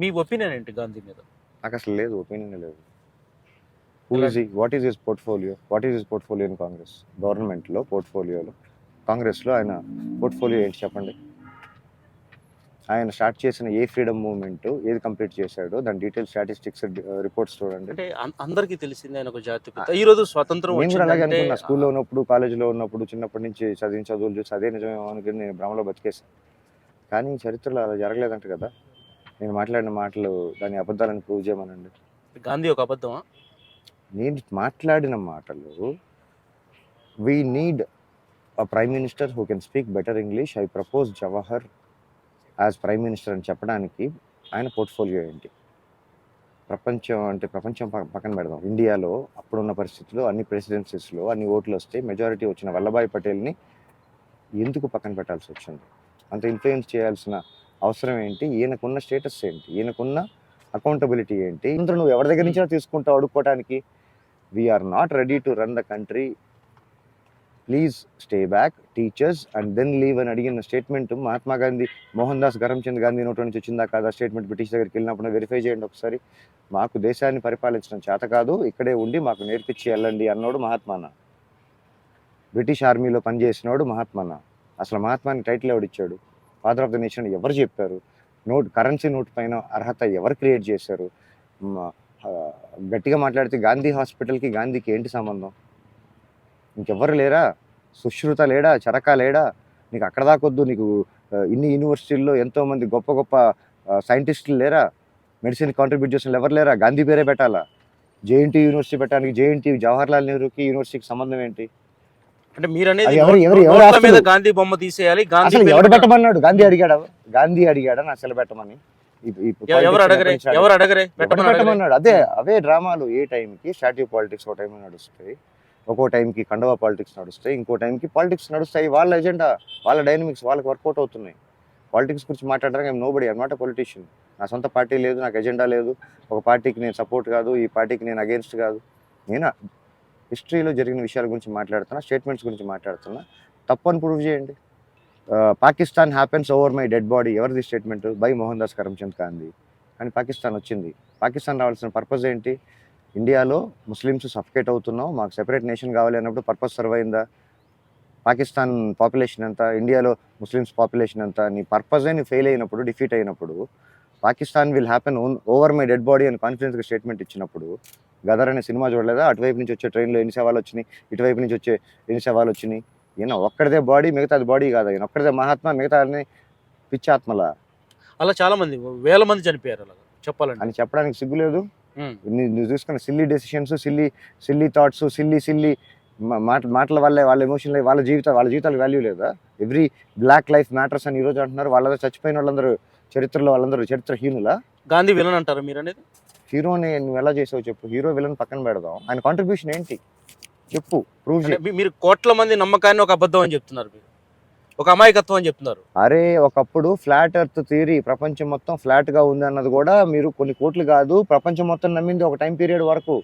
మీ opinion ఏంటి గాంధీ మీద? నాకు అసలు లేదు ఒపీనియన్ లేదు. Who is what is his portfolio what is his portfolio in Congress గవర్నమెంట్లో పోర్ట్ఫోలియోలో కాంగ్రెస్లో ఆయన పోర్ట్ఫోలియో ఏంటి చెప్పండి? ఆయన స్టార్ట్ చేసిన ఏ ఫ్రీడమ్ మూవ్మెంట్ ఏది కంప్లీట్ చేశాడో దాని డీటెయిల్ స్టాటిస్టిక్స్ రిపోర్ట్స్ చూడండి. అంటే అందరికీ తెలిసింది ఆయన ఒక జాతి పిత ఈ రోజు స్వతంత్రం నేను కూడా అలాగే అనుకున్నా. స్కూల్లో ఉన్నప్పుడు కాలేజీలో ఉన్నప్పుడు చిన్నప్పటి నుంచి చదివిన చదువులు చూసి అదే నిజమేమో అనుకుని నేను భ్రమలో బతికేసాను కానీ చరిత్రలో అలా జరగలేదంట కదా. నేను మాట్లాడిన మాటలు దాని అబద్ధాలను ప్రూవ్ చేయమనండి. గాంధీ ఒక అబద్ధమా? నేను మాట్లాడిన మాటలు we need a prime minister who can speak better English I propose Jawahar as prime minister అని చెప్పడానికి ఆయన పోర్ట్ఫోలియో ఏంటి? ప్రపంచం అంటే ప్రపంచం పక్కన పెడదాం. ఇండియాలో అప్పుడున్న పరిస్థితుల్లో అన్ని ప్రెసిడెన్సీస్లో అన్ని ఓట్లు వస్తే మెజారిటీ వచ్చిన వల్లభాయ్ పటేల్ని ఎందుకు పక్కన పెట్టాల్సి వచ్చింది? అంత ఇన్ఫ్లుయెన్స్ చేయాల్సిన అవసరం ఏంటి? ఈయనకున్న స్టేటస్ ఏంటి? ఈయనకున్న అకౌంటబిలిటీ ఏంటి? ఇంత నువ్వు ఎవరి దగ్గర నుంచో తీసుకుంటావు అడుక్కోవడానికి we are not ready to run the country please stay back teachers and then leave అని అడిగిన స్టేట్మెంట్ మహాత్మా గాంధీ మోహన్ దాస్ కరమ్చంద్ గాంధీ నోటి నుంచి వచ్చిందా కాదా? స్టేట్మెంట్ బ్రిటిష్ దగ్గరికి వెళ్ళినప్పుడు వెరిఫై చేయండి ఒకసారి. మాకు దేశాన్ని పరిపాలించడం చేత కాదు ఇక్కడే ఉండి మాకు నేర్పించి వెళ్ళండి అన్నోడు మహాత్మాన బ్రిటిష్ ఆర్మీలో పనిచేసినోడు మహాత్మాన అసలు మహాత్మాని టైటిల్ ఎవడిచ్చాడు ఫాదర్ ఆఫ్ ద నేషన్ ఎవరు చెప్పారు? నోట్ కరెన్సీ నోట్ పైన అర్హత ఎవరు క్రియేట్ చేశారు? గట్టిగా మాట్లాడితే గాంధీ హాస్పిటల్కి గాంధీకి ఏంటి సంబంధం? ఇంకెవ్వరు లేరా? సుశ్రుత లేడా? చరక లేడా? నీకు అక్కడ దాకొద్దు నీకు ఇన్ని యూనివర్సిటీల్లో ఎంతోమంది గొప్ప గొప్ప సైంటిస్టులు లేరా? మెడిసిన్ కాంట్రిబ్యూట్ చేసిన ఎవరు లేరా? గాంధీ పేరే పెట్టాలా? జేఎన్టీ యూనివర్సిటీ పెట్టడానికి జేఎన్టీ జవహర్లాల్ నెహ్రూకి యూనివర్సిటీకి సంబంధం ఏంటి? అంటే మీరు అనేది అది ఎవరు- ఎవరు- ఎవరు నోట్ల మీద? గాంధీ బొమ్మ తీసేయాలి గాంధీ అసలు. పెట్టమన్నాడు? గాంధీ అడిగాడా? గాంధీ అడిగాడా? నా అసలు పెట్టమని. ఎవరు అడగరే? ఎవరు అడగరే? పెట్టమన్నాడు? అదే అవే డ్రామాలు. ఏ టైంకి? స్టాట్యూ పాలిటిక్స్ ఒక టైంలో నడుస్తాయి. ఒక్కో టైంకి కండవా పాలిటిక్స్ నడుస్తాయి. ఇంకో టైంకి పాలిటిక్స్ నడుస్తాయి. వాళ్ళ ఎజెండా వాళ్ళ డైనమిక్స్ వాళ్ళకి వర్కౌట్ అవుతున్నాయి. పాలిటిక్స్ గురించి మాట్లాడడానికి నో బడి అనమాట పొలిటీషియన్ నా సొంత పార్టీ లేదు నాకు ఎజెండా లేదు. ఒక పార్టీకి నేను సపోర్ట్ కాదు ఈ పార్టీకి నేను అగేన్స్ట్ కాదు. నేను? హిస్టరీలో జరిగిన విషయాల గురించి మాట్లాడుతున్నా స్టేట్మెంట్స్ గురించి మాట్లాడుతున్నా. తప్పని ప్రూవ్ చేయండి. Pakistan happens over my dead body. ఎవరిది statement? By Mohandas Karamchand Gandhi. అని పాకిస్తాన్ వచ్చింది. పాకిస్తాన్ రావాల్సిన పర్పస్ ఏంటి? ఇండియాలో ముస్లిమ్స్ సఫికేట్ అవుతున్నాం. మాకు సెపరేట్ నేషన్ కావాలి అన్నప్పుడు పర్పస్ సర్వ్ అయిందా? పాకిస్తాన్ పాపులేషన్ ఎంత? ఇండియాలో ముస్లిమ్స్ పాపులేషన్ ఎంత? నీ పర్పస్ నీ ఫెయిల్ అయినప్పుడు డిఫీట్ అయినప్పుడు Pakistan will happen over my dead body అని కాన్ఫిడెన్స్గా స్టేట్మెంట్ ఇచ్చినప్పుడు గదర్ అనే సినిమా చూడలేదా? అటువైపు నుంచి వచ్చే ట్రైన్లో ఎన్ని సవాలు వచ్చినాయి? ఇటువైపు నుంచి వచ్చే ఎన్ని సవాలు వచ్చినాయి? ఈయన ఒక్కడిదే బాడీ మిగతాది బాడీ కాదు ఈయన ఒక్కడిదే మహాత్మా మిగతా పిచ్చాత్మల. అలా చాలా మంది వేల మంది చనిపోయారు అలా. చెప్పాలండి అని చెప్పడానికి సిగ్గులేదు నువ్వు చూసుకున్న silly decisions silly silly thoughts silly silly మాట మాటల వల్లే వాళ్ళ ఎమోషన్ వాళ్ళ జీవితం వాళ్ళ జీవితాలకు వాల్యూ లేదా? ఎవ్రీ బ్లాక్ లైఫ్ మ్యాటర్స్ అని ఈరోజు అంటున్నారు. వాళ్ళందరూ చచ్చిపోయిన వాళ్ళందరూ చరిత్రలో వాళ్ళందరూ చరిత్ర హీనులా గాంధీ విలన్ అంటారు మీరు అనేది? హీరోని నువ్వు ఎలా చేసావు చెప్పు. హీరో విలన్ పక్కన పెడదాం. ఆయన కాంట్రిబ్యూషన్ ఏంటి? చెప్పు ప్రూవ్ మీరు కోట్ల మంది నమ్మకాన్ని ఒక అబద్ధం అని చెప్తున్నారు మీరు. ఒక అమాయకత్వం అని చెప్తున్నారు. అరే ఒకప్పుడు ఫ్లాట్ ఎర్త్ థియరీ ప్రపంచం మొత్తం ఫ్లాట్గా ఉంది అన్నది కూడా మీరు కొన్ని కోట్లు కాదు ప్రపంచం మొత్తం నమ్మింది ఒక టైం పీరియడ్ వరకు.